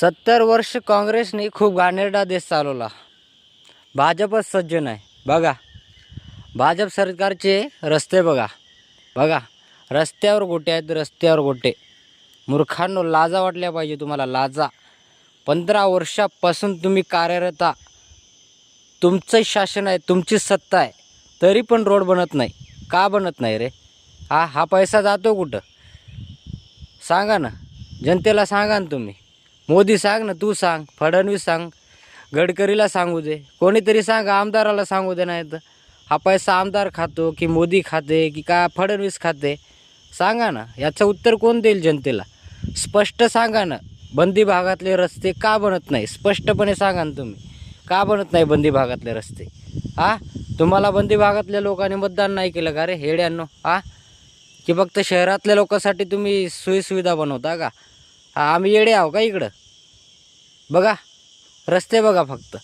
सत्तर वर्ष काँग्रेसने खूप घाणेरडा देश चालवला. भाजपच सज्ज नाही. बघा भाजप सरकारचे रस्ते बघा. बघा रस्त्यावर गोटे आहेत रस्त्यावर गोटे. मूर्खांनो लाजा वाटल्या पाहिजे तुम्हाला लाजा. पंधरा वर्षापासून तुम्ही कार्यरत तुमचं शासन आहे तुमची सत्ता आहे. तरी पण रोड बनत नाही. का बनत नाही रे? हा हा पैसा जातो कुठं? सांगा ना. जनतेला सांगा ना तुम्ही. मोदी सांग ना तू सांग फडणवीस सांग गडकरीला सांगू दे. कोणीतरी सांगा आमदाराला सांगू दे नाही तर हा पैसा आमदार खातो की मोदी खाते की का फडणवीस खाते? सांगा ना याचं उत्तर कोण देईल जनतेला? स्पष्ट सांगा ना बंदी भागातले रस्ते का बनत नाही? स्पष्टपणे सांगा ना तुम्ही का बनत नाही बंदी भागातले रस्ते? हा? तुम्हाला बंदी भागातल्या लोकांनी मतदान नाही केलं का रे हेड्यांनो? हा? की फक्त शहरातल्या लोकांसाठी तुम्ही सोयीसुविधा बनवता का? आम्ही येडे आहो का इकडं? बघा रस्ते बघा फक्त.